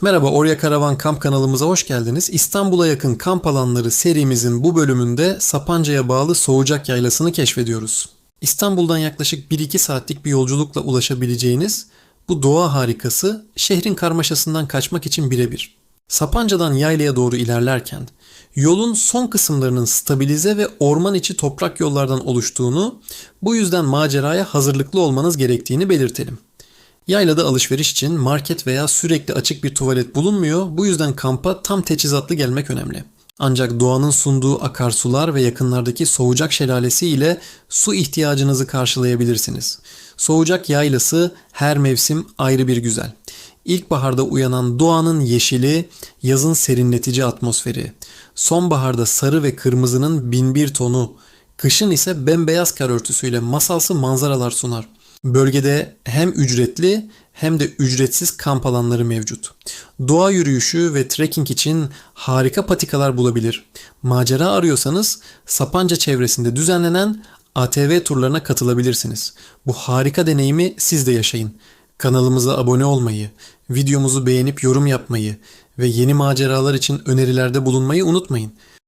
Merhaba Orya Karavan Kamp kanalımıza hoş geldiniz. İstanbul'a yakın kamp alanları serimizin bu bölümünde Sapanca'ya bağlı Soğucak Yaylası'nı keşfediyoruz. İstanbul'dan yaklaşık 1-2 saatlik bir yolculukla ulaşabileceğiniz bu doğa harikası şehrin karmaşasından kaçmak için birebir. Sapanca'dan yaylaya doğru ilerlerken yolun son kısımlarının stabilize ve orman içi toprak yollardan oluştuğunu, bu yüzden maceraya hazırlıklı olmanız gerektiğini belirtelim. Yaylada alışveriş için market veya sürekli açık bir tuvalet bulunmuyor. Bu yüzden kampa tam teçhizatlı gelmek önemli. Ancak doğanın sunduğu akarsular ve yakınlardaki Soğucak Şelalesi ile su ihtiyacınızı karşılayabilirsiniz. Soğucak Yaylası her mevsim ayrı bir güzel. İlkbaharda uyanan doğanın yeşili, yazın serinletici atmosferi, sonbaharda sarı ve kırmızının binbir tonu, kışın ise bembeyaz kar örtüsüyle masalsı manzaralar sunar. Bölgede hem ücretli hem de ücretsiz kamp alanları mevcut. Doğa yürüyüşü ve trekking için harika patikalar bulabilir. Macera arıyorsanız Sapanca çevresinde düzenlenen ATV turlarına katılabilirsiniz. Bu harika deneyimi siz de yaşayın. Kanalımıza abone olmayı, videomuzu beğenip yorum yapmayı ve yeni maceralar için önerilerde bulunmayı unutmayın.